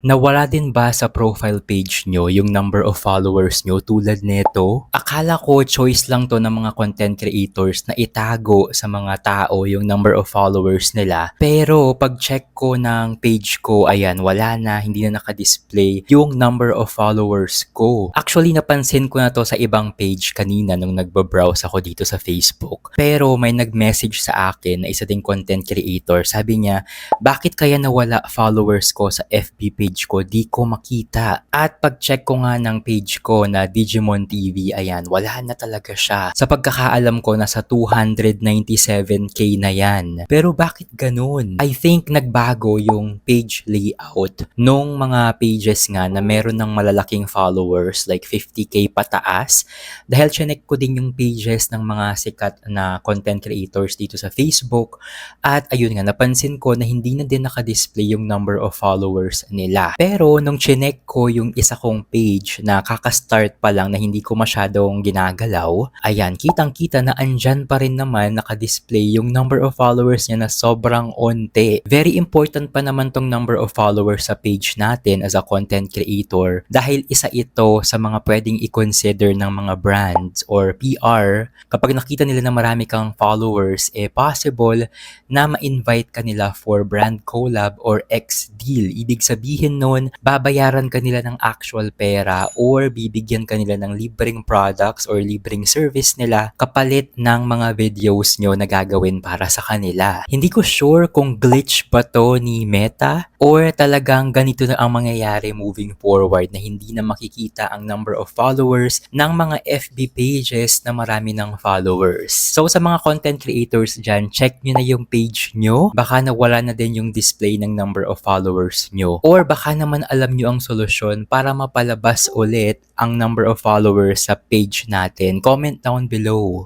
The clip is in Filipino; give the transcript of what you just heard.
Nawala din ba sa profile page nyo yung number of followers nyo tulad nito? Akala ko choice lang to ng mga content creators na itago sa mga tao yung number of followers nila. Pero pag check ko ng page ko, ayan, wala na, hindi na nakadisplay yung number of followers ko. Actually, napansin ko na to sa ibang page kanina nung nagbabrowse ako dito sa Facebook. Pero may nag-message sa akin na isa ding content creator. Sabi niya, bakit kaya nawala followers ko sa FB page ko, di ko makita. At pag-check ko nga ng page ko na Digimon TV, ayan, wala na talaga siya. Sa pagkakaalam ko, nasa 297k na yan. Pero bakit ganun? I think nagbago yung page layout nung mga pages nga na meron ng malalaking followers like 50k pataas. Dahil chinek ko din yung pages ng mga sikat na content creators dito sa Facebook. At ayun nga, napansin ko na hindi na din nakadisplay yung number of followers nila. Pero nung chinek ko yung isa kong page na kakastart pa lang na hindi ko masyadong ginagalaw, ayan, kitang-kita na andyan pa rin naman nakadisplay yung number of followers niya na sobrang onte. Very important pa naman tong number of followers sa page natin as a content creator dahil isa ito sa mga pwedeng i-consider ng mga brands or PR. Kapag nakita nila na marami kang followers, eh possible na ma-invite ka nila for brand collab or X-deal. Ibig sabihin nun, babayaran ka nila ng actual pera or bibigyan ka nila ng libreng products or libreng service nila kapalit ng mga videos nyo na gagawin para sa kanila. Hindi ko sure kung glitch ba to ni Meta or talagang ganito na ang mangyayari moving forward na hindi na makikita ang number of followers ng mga FB pages na marami ng followers. So sa mga content creators dyan, check nyo na yung page nyo. Baka nawala na din yung display ng number of followers nyo. Or baka naman alam nyo ang solusyon para mapalabas ulit ang number of followers sa page natin. Comment down below.